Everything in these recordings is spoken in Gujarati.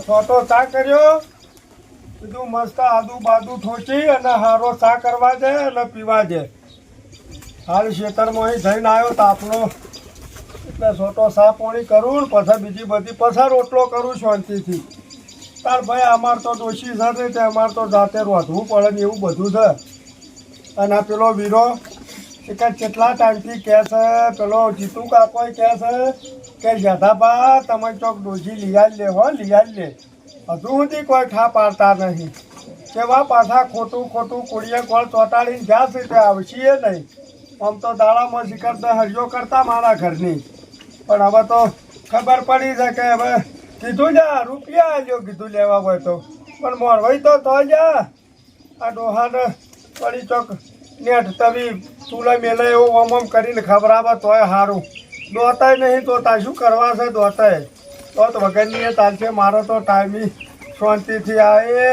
સોટો ચા કર્યો? બીજું મસ્ત આદુ બાદુ ઠોચી અને હારો ચા કરવા દે અને પીવા દે. હાલ ખેતરમાં અહીં થઈને આવ્યો તાપનો એટલે સોટો ચા પાણી કરું પછી બીજી બધી પછી રોટલો કરું શાંતિથી. તાર ભાઈ, અમાર તો ડોશી સાથે તે અમારે તો જાતે રોધવું પડે ને એવું બધું છે. અને આ પેલો વીરો કાંઈ કેટલા ટાઈમથી કહે છે? પેલો જીતુ કાકોય કહે છે? કે જધાબા તમે ચોક ડોશી લીયાજ લે હો લીયાજ લે. હજુ સુધી કોઈ ઠા પાડતા નહીં. કેવા પાછા ખોટું ખોટું કુડીએ કોળ ચોટાડીને જ્યાં સુધી આવશીએ નહીં. આમ તો દાડામાં શિકાર તો હરિયો કરતા મારા ઘરની. પણ હવે તો ખબર પડી છે કે હવે કીધું જા, રૂપિયા આલ્યો કીધું લેવા હોય તો. પણ મોરવાઈ તો તો જા. આ ડોહાને પડી ચોક નેટ તવી ચૂલા મેલે એવું ઓમ ઓમ કરીને ખબરાવે તોય સારું દોતાય નહીં, તો તા શું કરવા છે દોતાય? તો વગરની એ ચાલશે મારો તો ટાઈમી શાંતિથી આ એ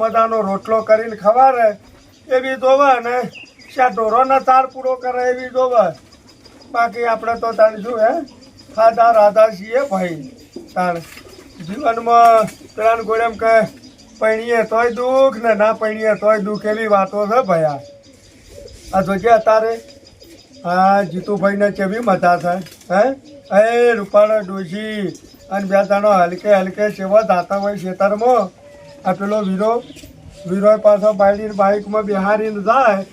મજાનો રોટલો કરીને ખવારે. એવી જોવે ને શા ઢોરોના તાર પૂરો કરે એવી જોવે. બાકી આપણે તો તાણ શું હે, ખાધા રાધા છીએ ભાઈ. તાણ જીવનમાં ત્રણ ગોળ એમ કે પૈણીએ તોય દુઃખ ને ના પૈણીએ તોય દુઃખ એવી વાતો છે ભયા. આ જોજે અત્યારે. હા જીતુભાઈને કેવી મજા છે, હે? એ રૂપાળા ડોશી અને બે તણો હલકે હલકે સેવા જાતા હોય ખેતરમાં. આ પેલો વીરો વીરો પાછો બાયડી બાઇકમાં બિહારીને જાય.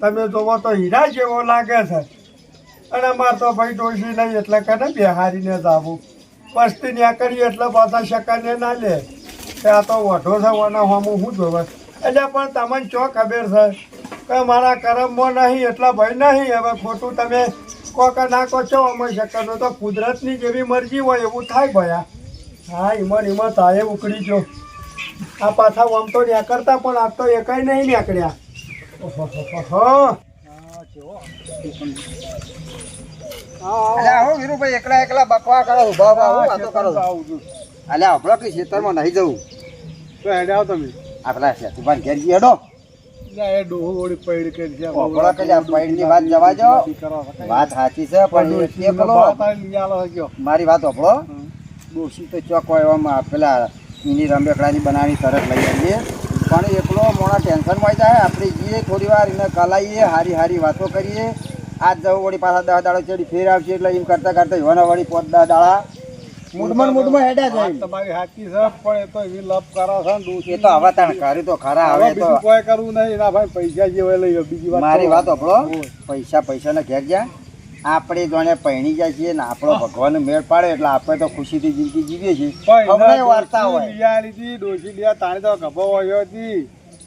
તમે જોવો તો હીરા જેવો લાગે છે. અને અમાર તો ભાઈ ડોશી નહીં, એટલે કને બિહારીને જ આવું વસ્તી ન્યા કરીએ એટલે પાછા શકાને ના લે. કે આ તો વઢો છે ઓના હોમું શું જોવે. એટલે પણ તમને ચો ખબર છે કે મારા કરમમાં નહીં એટલા ભય નહીં. હવે ખોટું તમે કોક કહો છો અમે શકનો તો કુદરતની જેવી મરજી હોય એવું થાય ભયા. હા ઈમન ઈમન થાય ઉકળી જો આ પાછા આમ તો ન્યા કરતા પણ આ તો એકાય નહીં નીકળ્યા હા અલ્યા હું વીરુભાઈ એકલા એકલા બકવા કરો ઊભા ઊભા વાતો કરો. અલ્યા આપણો કે ખેતરમાં નહીં જવું. તો હેડે આવો તમે. આપણા શેતુભાઈ ઘેર હેડો. એ પૈડ કે પૈડની વાત જવા વાત સાચી છે પણ એ પેલો મારી વાત આપણો ડોશી તો ચોક એવામાં પેલા મિની રંબેકડાની બનાવી તરત લઈ આવીએ. પણ એકલો મોડા ટેન્શનમાં જાય આપણે જઈએ થોડી વાર એને કલાઈએ હારી હારી વાતો કરીએ. આજ જવું વળી પાછા દહ દાડો ચડી ફેર આવશે એટલે એમ કરતા કરતા જોવાના વળી પોત દહ દાડા મૂડમાં ને મૂડમાં હેડા જાય. તમારી હાકી છે પણ એ તો એવી લપ કરો છે ને એ તો હવે તાણ કરી તો ખરા હવે તો બીજું કોઈ કરવું નહીં. ના ભાઈ પૈસા જે હોય લઈ બીજી વાત મારી વાત આપણો બોલ. પૈસા પૈસાને ઘેર જા. આપણે જોને પહેણી જાય છીએ ને આપણો ભગવાન મેળ પાડે એટલે આપણે તો ખુશીથી જિંદગી જીવીએ છીએ. હમણાં વાર્તા હોય. લીયા લીધી, ડોસી લીયા, તાણે તો ગભો હોય હતી.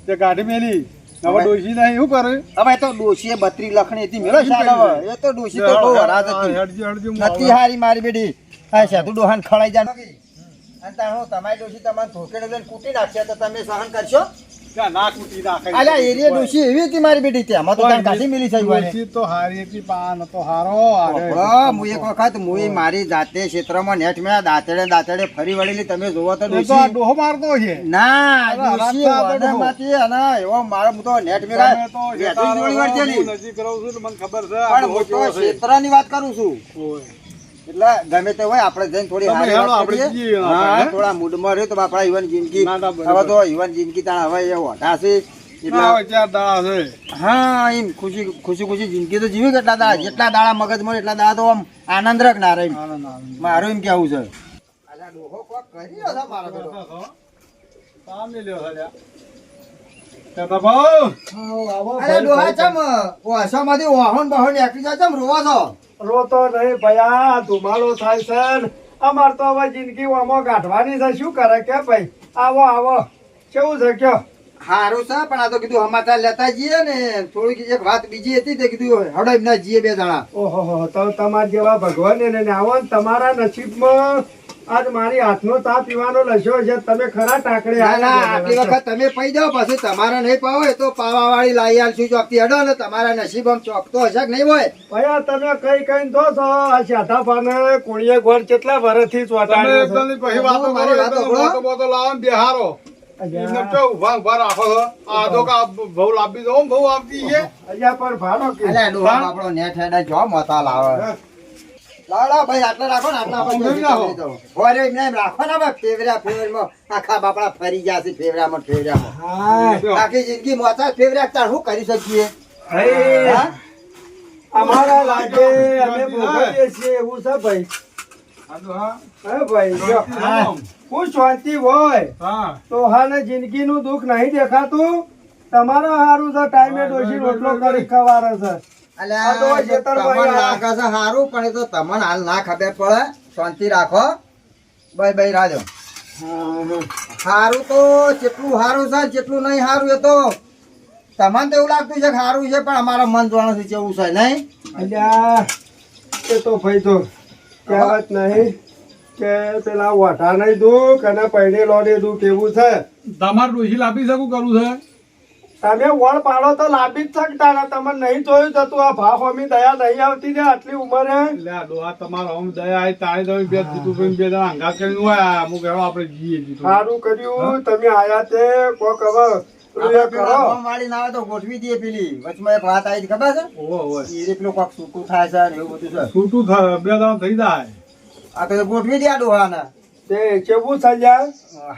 તે કાઢી મેલી. હવે ડોશી નહીં, શું કરે? હવે તો ડોશીએ બત્રી લખણી હતી. મેળો એ તો ડોસી તો બહુ હરાજ હતી. નથી. હારી મારી બેટી. હા સાધુ ડોહાન ખળાઈ જા. અને તાણ તમારી ડોશી તમારે ધોકેડે લઈને કૂટી નાખશે તો તમે સહન કરશો? ના કૂટી નાખે. અલ્યા એરિયા ડોશી એવી હતી મારી બેટી ત્યાં. તો તાણ કાઢી મેલી થઈ હોય. તો હારી હતી, પાન હતો હારો. હું એક વખત હું મારી જાતે ક્ષેત્રમાં નેટ મેળા દાંતડે દાંતડે ફરી વળેલી. તમે જોવો તો ડોશી. ડોહો મારતો છે. ના ડોશી અને એવો મારો હું તો નેટ મેળા તો જોડી વળજે હું નજીક રહું છું મને ખબર છે પણ હું તો. ક્ષેત્રની વાત કરું છું. ઓય. એટલે ગમે તે હોય આપણે જઈને થોડી આપણે હા, થોડા મૂડમાં રહ્યો તો આપણા યુવાન જિંદગી. હવે તો યુવાન જિંદગી તાણ હવે એ હોટા છે એટલે ના હોય ચાર દાડા છે. હા એમ ખુશી ખુશી ખુશી જિંદગી તો જીવી કેટલા દાડા જેટલા દાડા મગજ મળે એટલા દાડા તો આમ આનંદ રખ ના રહે આનંદ. આવે. મારું એમ કેવું છે? રોવા છો? રોતો નહીં ભયા ધુમાડો થાય છે અમાર તો હવે જિંદગી આમાં ગાંઠવાની છે. શું કરે કે ભાઈ? આવો આવો. કેવું છે કયો? હારું છે પણ આ તો કીધું સમાચાર લેતા જઈએ ને. થોડીક એક વાત બીજી હતી તે કીધું હડો એમના જઈએ બે જણા. ઓહો તો તમારા જેવા ભગવાન એને ને આવો ને તમારા નસીબમાં. આજ મારી હાથનો ચા પીવાનો લસ્યો છે. તમે ખરા ટાકડે ના ના આવ્યા આટલી વખત તમે પી જાઓ પછી તમારે નહીં પાવો તો પાવા વાળી લાઈ આલશું ચોકતી હડો ને તમારા નસીબ આમ ચોકતો હશે કે નહીં હોય? ભયા તમે કઈ કઈ તો છો. આ શાધા પાને કોળીએ ગોળ કેટલા વર્ષથી તમે એકદમ પછી વાતો મારી વાતો મોટો લાવો ને બેહારો. એમને તો ઊભા ઊભા રાખો આ તો કા બહુ લાંબી તો બહુ આવતી છે. અહીંયા પર ભાડો કે? અલ્યા ડોહા આપણો નેટ હેડા જો મોતા લાવે. લાવો, લાવો, ભાઈ, આટલા રાખો ને, આટલા આપણે રાખો. લઈ જાઓ. હોય એમ નહીં, રાખો ને હવે, ફેવરા, ફેવરમાં. આખા બાપડા ફરી ગયા છે ફેવરામાં, ફેવરામાં. આખી જિંદગી મોચા ફેવરા તાર શું કરી શકીએ? અમારા લાગે અમે ભોગવીએ છીએ એવું છે ભાઈ. હા. ભાઈ કોઈ. શાંતિ હોય તો હાને જિંદગીનું દુઃખ નહીં દેખાતું. તમારો સારું છે ટાઈમે ડોશી રોટલો કરી ખવારે છે. હારું પણ એ તો તમને હાલ ના ખબર પડે. શાંતિ રાખો. ભાઈ ભાઈ રાજો. હારું તો જેટલું હારું છે જેટલું નહીં હારું એ તો તમને તો એવું લાગતું છે કે હારું છે પણ અમારા મન જોવાનું છે કેવું છે નહીં? અલ્યા એ તો ભાઈ તો કહેવત નહીં કે પેલા વઢા નહીં દુઃખ અને પૈણી ને દુઃખ એવું છે. તમારે ડોશી લાપી શકું કરું છે? તમે વળ પાડો તો લાભી જ શકતા તમે નહીં જોયું તો તું આ ભાવ અમી દયા નહીં આવતી ને આટલી ઉંમરે. આ તમારો આમ દયા આવી તાળી તમે બે દીધું બે જણા હંગા કરીને હોય અમુક એવા આપણે જીએ જીતું સારું કર્યું. તમે આયા તે કોક હવે પેલું એ આપણે કરો પેલા ગામ વાળી ના આવે તો ગોઠવી દઈએ પેલી. વચમાં એક વાત આવી હતી, ખબર છે? ઓહો ઓહો. એ પેલું થાય છે એવું બધું છે. થાય બે દાડા થઈ જાય. આ તો ગોઠવી દે આ ડોહાને. તે કેવું સજા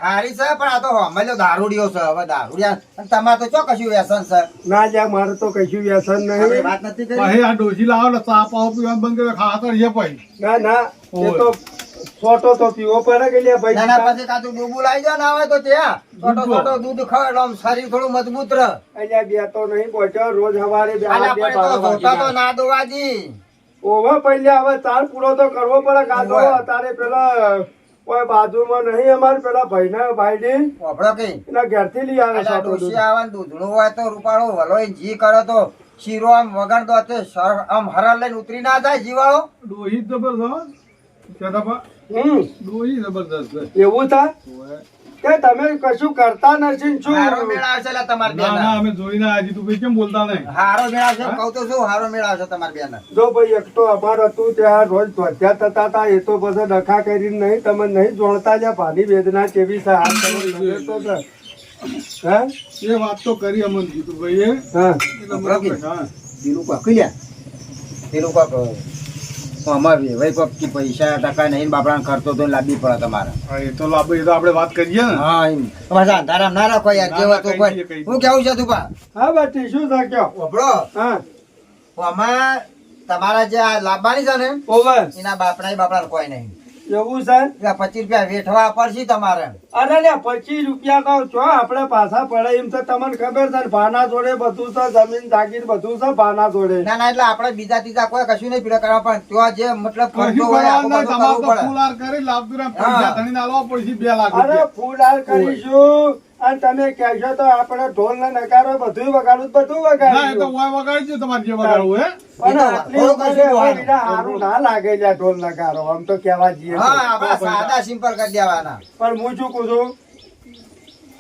હારી છે પણ આ તો હમણાં દારૂડિયો છે. હવે દારૂડિયા અને તમારે તો ચો કશું વ્યસન છે? ના જા મારે તો કશું વ્યસન નહીં. વાત નથી કરી? પછી આ ડોશી લાવો ને ચા પાવ પીવાનું બંધ કરે ખાતર છે પછી ના ના એ તો છોટો તો પીવો પડે કે નાના ભાઈ? પછી કાતું ડૂબું લાવી દો ના હોય તો ત્યાં. છોટો. છોટો દૂધ ખાવ આમ શરીર થોડું મજબૂત રહે. અહીંયા બે તો નહીં પહોંચ્યો રોજ સવારે બે પણ તો ના દોવાજી ઓવે પહેલા હવે તાર પૂરો તો કરવો પડે કાતો અત્યારે તારે પેલા કોઈ બાજુમાં નહીં અમારે પેલા ભાઈના ભાઈની વાપરો કઈ એના ઘેરથી લઈ આવે આવે દૂધણું હોય તો રૂપાળો વલોય જી કરો તો શીરો આમ વગર દો તે સર- આમ હરા લઈને ઉતરી ના જાય જીવાળો? ડોહી જબરદસ્ત કેતાપા હમ. ડોહી જબરદસ્ત એવું થાય. કે તમે કશું કરતા નથી શું? હારો મેળ આવશે લા તમાર ના ના અમે જોઈને આ જીતુભાઈ કેમ બોલતા નહીં? હારો મેળ આવશે કહું તો શું હારો મેળ આવશે તમાર બેન. જો ભાઈ એક તો અમાર હતું ત્યાં રોજ ધ્વજા થતા હતા એ તો પછી ડખા કરીને નહીં તમે નહીં જોણતા જ્યાં ભાની વેદના કેવી છે હાથ તો છે. હે? એ વાત તો કરી અમન કીધું ભાઈ હા. પેલું કોક લ્યા? પેલું કોક આમાં વેવાઈ કોક પૈસા ટકા નહીં બાપડાને ખર્ચો તો લાંબી પડે તમારે. એ તો લાભ એ તો આપણે વાત કરીએ ને. હા એમ. પાછા અંધારામ ના રાખો યાર કેવા તો કોઈ હું કેવું છે તું પા હા બાટી શું થાય કયો? ઓબળો હા. અમારા તમારા જે આ લાવવાની છે ને ઓવર એના બાપડા બાપડા કોઈ નહીં. એવું છે? પચીસ રૂપિયા વેઠવા પડશે તમારે. અરે લે પચીસ રૂપિયા કહો છો આપણે પાછા પડે એમ તો તમને ખબર છે ભાના જોડે બધું છે જમીન જાગીર બધું છે ભાના જોડે. ના ના એટલે આપડે બીજા ત્રીજા કોઈ કશું નહીં પીડા કરવા પણ ત્યાં જે મતલબ ખર્ચો હોય કરવાનું આખું નહીં, બધું તમારે તો કરવું પડે. ફૂલ હાર કરી પૈસા પડશે બે લાખ અરે કરીશું. અને તમે કહેશો તો આપણે ઢોલ ને નકારો બધું વગાડું બધું ના તો વગાડ્યું તમારે જે વગાડવું હે? પણ આટલી હારું ના લાગે છે ઢોલ નકારો આમ તો કહેવા જઈએ હા સાદા સિમ્પલ કરી દેવાના. પણ હું શું કહું છું?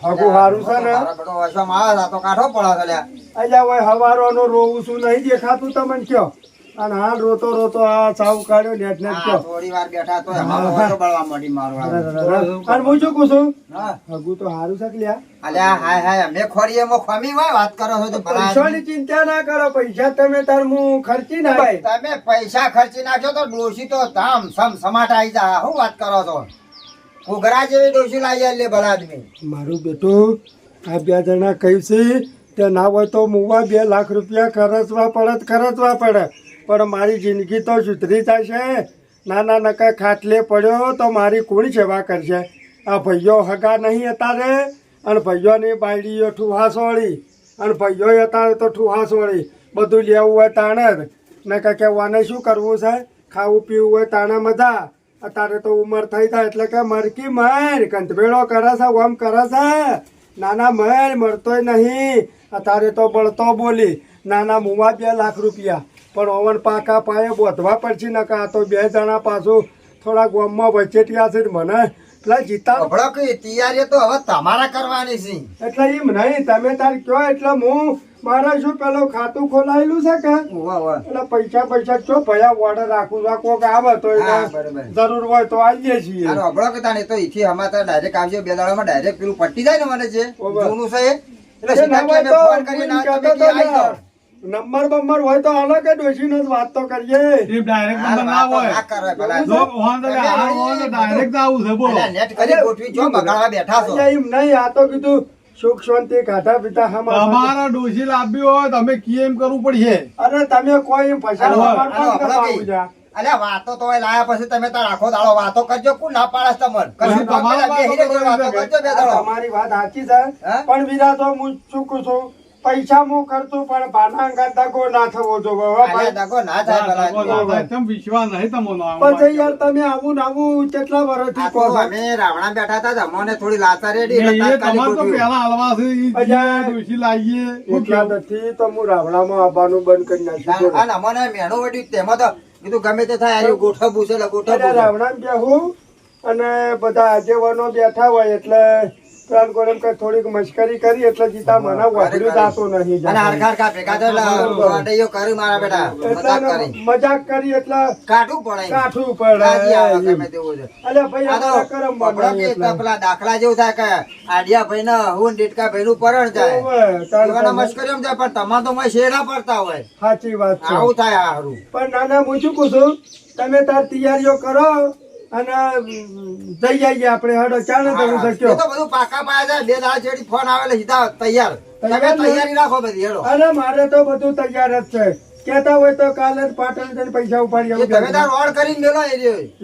હગું હારું છે ને? મારા વસવામાં આવે તો કાઢો પડે છે લ્યા. અહીંયા હોય હવારોનો રોવું શું નહીં દેખાતું તમને કયો? અને હાલ રોતો રોતો આ સાવ કાઢ્યો નેટ નેટ કયો. થોડી વાર બેઠા તો મોઢો બળવા માંડી મારું. અને હું શું કહું છું. હગું તો હારું છે લ્યા? અલ્યા હાય હાય અમે ખોરીએ મો ખમી હોય વાત કરો છો તો પૈસાની ચિંતા ના કરો પૈસા તમે તાર હું ખર્ચી ના તમે પૈસા ખર્ચી નાખ્યો તો ડોશી તો ધામ સમ સમાટ આવી જા. હું વાત કરો છો? ઘૂઘરા જેવી ડોશી લાવી એટલે ભલા આદમી મારું બેટું આ બે જણા કહ્યું છે? કે ના હોય તો મુવા બે લાખ રૂપિયા ખર્ચવા પડે ખર્ચવા પડે. પણ મારી જિંદગી તો સુધરી જશે. નાના નકા ખાટલે પડ્યો તો મારી કોણ સેવા કરશે? આ ભાઈઓ હગા નહીં અત્યારે અને ભાઈઓની બાયડીઓ ઠુહાસ વળી અને ભાઈઓ અતારે તો ઠુહાસ વળી બધું લેવું હોય તાણે જ નકા કહેવાને શું કરવું છે? ખાવું પીવું હોય તાણે મજા. અત્યારે તો ઉંમર થઈ જાય એટલે કે મરકી મર કંતભેળો કરે છે ઓમ કરે છે. નાના મર મરતોય નહીં. અત્યારે તો બળતો બોલી. નાના મુવા બે લાખ રૂપિયા. પણ ઓવન પાકા પાયે બોધવા પડશે નકા આ તો બે જણા પાછું થોડા ગોમમાં વચેટિયા છે મને. પેલા જીતા અભડો કે તૈયારી તો હવે તમારા કરવાની છે. એટલે એમ નહીં તમે તાર કયો એટલે હું મારે શું પેલું ખાતું ખોલાયેલું છે કે. એટલે પૈસા પૈસા જો ભયા ઓર્ડર રાખું છું. કોક આવે તો. જરૂર હોય તો આવીએ છીએ. અભડો કે તાણે તો ઈથી અમારે તો ડાયરેક્ટ આવજો બે દાડામાં ડાયરેક્ટ પેલું પટી જાય ને મને જે. જૂનું છે એટલે સીધા ના કે ફોન ના કે જાઓ. નંબર બંબર હોય તો હાલો કે ડોશીનો જ વાત તો કરીએ. એ ડાયરેક્ટ નંબર ના હોય. ના કરે ભલા. જો હોન તો હાલ હોન ડાયરેક્ટ આવું છે બોલો. નેટ કરી ગોઠવી જો બગાડવા બેઠા છો. એમ નહીં આ તો કીધું સુખ શાંતિ ખાધા પીતા હમા તમારા ડોશી હોય તમે કેમ કરવું પડશે. અરે તમે કોઈ એમ. અલ્યા વાતો તો લાયા પછી તમે તાર આખો દાડો વાતો કરજો કુ ના પાડે તમને? કશું તમારી વાત સાચી છે પણ બીજા તો હું ચૂકું છું. પૈસા હું કરતું પણ બાના દગો ના થવો જોઈએ. દગો ના થાય કેમ વિશ્વાસ નહીં તમોનો આમ પછી યાર તમે આવું નાવું કેટલા વર્ષથી કહો અમે રાવણા બેઠા હતા અમને થોડી લાતા રેડી એ તાત્કાલિક તો પેલા હલવા છે ઈ લાઈએ એટલા નથી તો હું રાવણામાં આવવાનું બંધ કરી નાખ્યું. અને અમને મેણો વળ્યું તેમાં તો કીધું ગમે તે થાય આર્યું ગોઠવવું છે એટલે રાવણા બેહું અને બધા આગેવાનો બેઠા હોય એટલે પ્લાન કોને કે થોડીક મશ્કરી કરી એટલે જીતા મને વાપર્યું જાતો નહીં અને હરખાર હરખા ભેગા થયેલા કર્યું મારા બેટા. મજાક કરી. મજાક કરી એટલે કાઠું પડે. કાઠું પડે. એમ. અલે ભાઈ આ કરમ કે એટલે. પેલા દાખલા જેવું થાય કે આડિયા ભાઈ ને હું ડેટકા ભાઈ નું પરણ જાય એવાના તમે- જાય પણ તમાર તો મને શેરા પડતા હોય. સાચી વાત છે. આવું થાય હારું. પણ નાના હું શું કહું છું? તમે તાર તૈયારીઓ કરો. અને જઈ આવીએ આપણે. હડો ચાલે તમે શક્યો. તો બધું પાકા પાયા બે દાડા જેડી ફોન આવે સીધા તૈયાર. તમે તૈયારી રાખો બધી હેડો. અરે મારે તો બધું તૈયાર જ છે. કેતા હોય તો કાલે જ પાટણ જઈને પૈસા ઉપાડી આવું તમે તાર આવું કરીને મેલો એ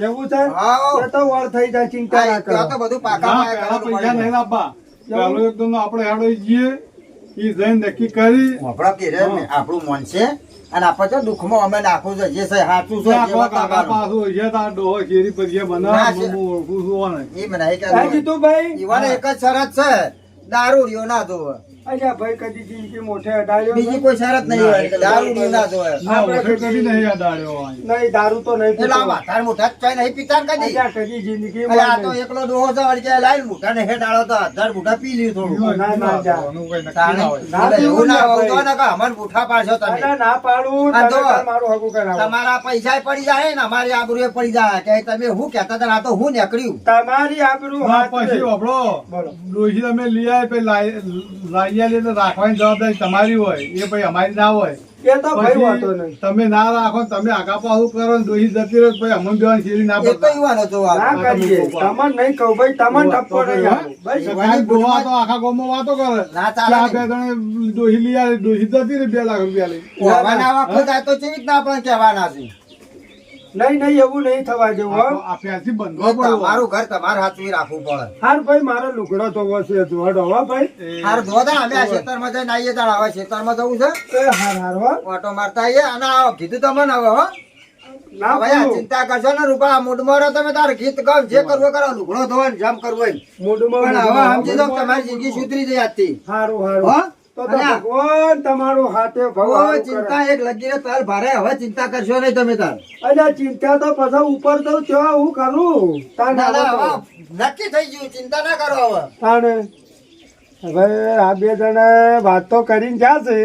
એવું છે? હા. તો વળ થઈ જાય ચિંતા ના કરો. તો બધું પાકા પાયા પૈસા નહીં આપવા. ચાલો એકદમ આપણે હેડો જઈએ. ઈ જઈને નક્કી કરી. આપણું મન છે. અને આપણે તો દુઃખમાં અમે નાખવું છે જે છે સાચું છે એ મને એક જ શરત છે દારૂ રિયો ના જોવે. અચ્છા ભાઈ કદી જિંદગી મોઢે અડાડ્યો બીજી કોઈ શરત નહીં હોય દારૂ રહ્યો ના જોવે. આપણે કદી- કદી નહીં અડાડ્યો નહીં દારૂ તો નહીં એટલે આ પીતો. માથાને મોઢા જ ચાય નહીં પીતા કદી? અચ્છા કદી જિંદગી એટલે આ તો એકલો ડોહો છે વળી કે લાઈન મોઢાને હેઠ આળો તો અધર મોઢા પી લ્યું થોડું. ના, ના, જા. નું. કઈ નક્કી ના હોય. એવું ના હોય તો ના કા અમને પૂઠા પાછો તમે. ના, ના પાડું. તાર મારું હગું કરાવો. તમારા પૈસા પડી જાય ને અમારી આબરૂએ પડી જાય. કે તમે હું કહેતા હતા ને આ તો હું નીકળ્યું. તમારી આબરૂ હા હાથ પછી આપણો બોલો. ડોશી તમે લઈ આય પે લાઈ- આલી એટલે રાખવાની જવાબદારી તમારી હોય એ ભાઈ અમારી ના હોય. એ તો ભાઈ વાંધો નહીં. તમે ના રાખો તમે આગા પાછું કરો ને ડોશી જતી રહો ભાઈ અમન દેવાની શેરી ના તો ના કરીએ. નહીં કહું ભાઈ તમને નહીં. તો આખા વાતો કરે. ના કે આ ચાલે બે જણે ડોશી લઈ આવે દોહી જતી રહી બે લાખ રૂપિયા લઈ. હોવાના વખત આ તો રીતના આપણે કહેવાના છે નહીં નહીં એવું નહીં થવા જેવું બંધવા. તમારું ઘર તમારે હાથવી રાખવું પડે. હાર ભાઈ મારો લુગડો તો વસે જોડો હો ભાઈ. હાર ધોતા અમે આ ખેતરમાં જઈને આવીએ તાણ હવે ખેતરમાં જવું છે. એ હાર હાર હો. ઓટો મારતા આવીએ અને આવો કીધું તમને હવે હો. ના ભાઈ આ ચિંતા કરશો ને રૂપા મૂડમાં રહો તમે તારે ગીત ગાવ જે કરવું કરો લુગડો ધોવા ને જમ કરવું મૂડમાં પણ હવે સમજી દો તમારી જિંદગી સુધરી જાય આજથી. હારું હો? હારું તો અને ભગવાન તમારું હાથે ભગવાન ચિંતા એક લગીને તલ ભારે હવે ચિંતા કરશો નહીં તમે તાર. અલ્યા ચિંતા તો પછી ઉપર તો ચો હું કરું? હવે નક્કી થઈ ગયું ચિંતા ના કરો હવે. તાણે. હવે આ બે જણા વાત તો કરીને જશે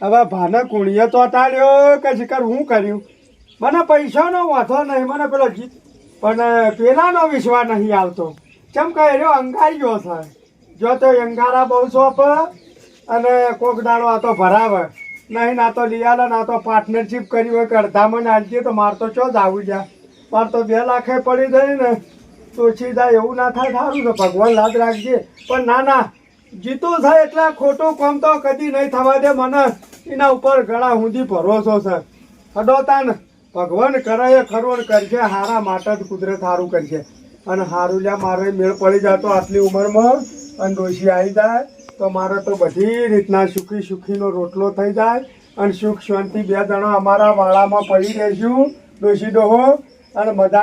હવે ભાને કુણીએ તો અટાડ્યો કે શિકર હું કર્યું? મને પૈસાનો વાંધો નહીં મને પેલો જીત પણ પેલાનો વિશ્વાસ નહીં આવતો. કેમ કે એનો અંગાઈ ગયો છે. જો તો અંગારા બહુ સોપ અને કોક દાડો આ તો ભરાવે. નહીં, ના તો લીયાલે ના તો પાર્ટનરશીપ કરી હોય કે અડધામાં નાખીએ તો માર તો ચો જ આવું જા. માર તો બે લાખે પડી જાય ને, તો સીધા એવું ના થાય, સારું છે, ભગવાન લાદ રાખજે. પણ ના ના, જીતું થાય એટલે ખોટું કામ તો કદી નહીં થવા દે મને. એના ઉપર ઘણા ઊંધી ભરોસો છે. હડોતા ને ભગવાન કરે એ ખરું કરશે હારા માટે જ કુદરત સારું કરશે અને હારું લ્યા, મારે મેળ પડી જતો આટલી ઉંમરમાં અને ડોશી આવી જાય. તો મારે તો બધી રીતના સુખી સુખીનો રોટલો થઈ જાય અને સુખ શાંતિ બે જણા અમારા વાળામાં પડી રહેશું. ડોસી ડોહો અને મજા